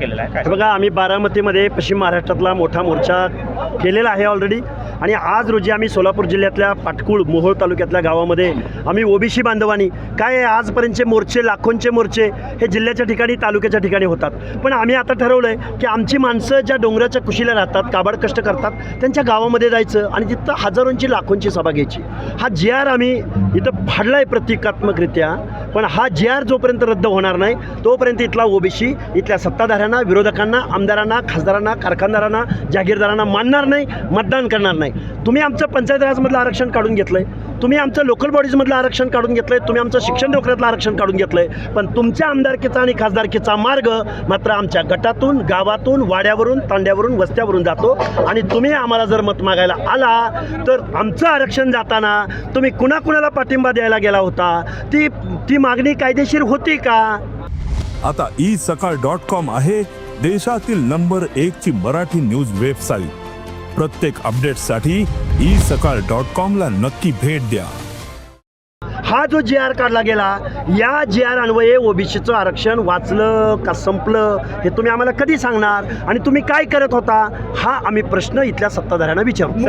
केलेला आहे? काय? बघा आम्ही बारामतीमध्ये पश्चिम महाराष्ट्रातला मोठा मोर्चा केलेला आहे ऑलरेडी आणि आज रोजी आम्ही सोलापूर जिल्ह्यातल्या पाटकुळ मोहोळ तालुक्यातल्या गावामध्ये आम्ही ओबीसी बांधवांनी काय आहे, आजपर्यंतचे मोर्चे लाखोंचे मोर्चे हे जिल्ह्याच्या ठिकाणी तालुक्याच्या ठिकाणी होतात. पण आम्ही आता ठरवलं आहे की आमची माणसं ज्या डोंगराच्या कुशीला राहतात काबाड कष्ट करतात त्यांच्या गावामध्ये जायचं आणि तिथं हजारोंची लाखोंची सभा घ्यायची. हा जी आर आम्ही इथं फाडला आहे प्रतिकात्मकरित्या पण हा जी आर जोपर्यंत रद्द होणार नाही तोपर्यंत इथला ओबीसी इथल्या सत्ताधाऱ्यांना विरोधकांना आमदारांना खासदारांना कारखानदारांना जागीरदारांना मानणार नाही मतदान करणार नाही. तुम्ही आमचं पंचायत राजमधलं आरक्षण काढून घेतलं आहे तुम्ही आमचं लोकल बॉडीजमधलं आरक्षण काढून घेतलं आहे तुम्ही आमचं शिक्षण नोकऱ्यातलं आरक्षण काढून घेतलं आहे पण तुमच्या आमदारकीचा आणि खासदारकीचा मार्ग मात्र आमच्या गटातून गावातून वाड्यावरून तांड्यावरून वस्त्यावरून जातो. आणि तुम्ही आम्हाला जर मत मागायला आला तर आमचं आरक्षण जाताना तुम्ही कुणाकुणाला पाठिंबा द्यायला गेला होता? ती ती मागणी कायदेशीर होती का? आता ई सकाळ डॉट कॉम आहे देशातील नंबर एक ची मराठी न्यूज वेबसाईट प्रत्येक अपडेटसाठी ई सकाळ डॉट कॉम ला नक्की भेट द्या. हा जो जे आर काढला गेला या जे आर अन्वये ओबीसीचं आरक्षण वाचलं का संपलं हे तुम्ही आम्हाला कधी सांगणार आणि तुम्ही काय करत होता हा आम्ही प्रश्न इथल्या सत्ताधाऱ्यांना विचारू.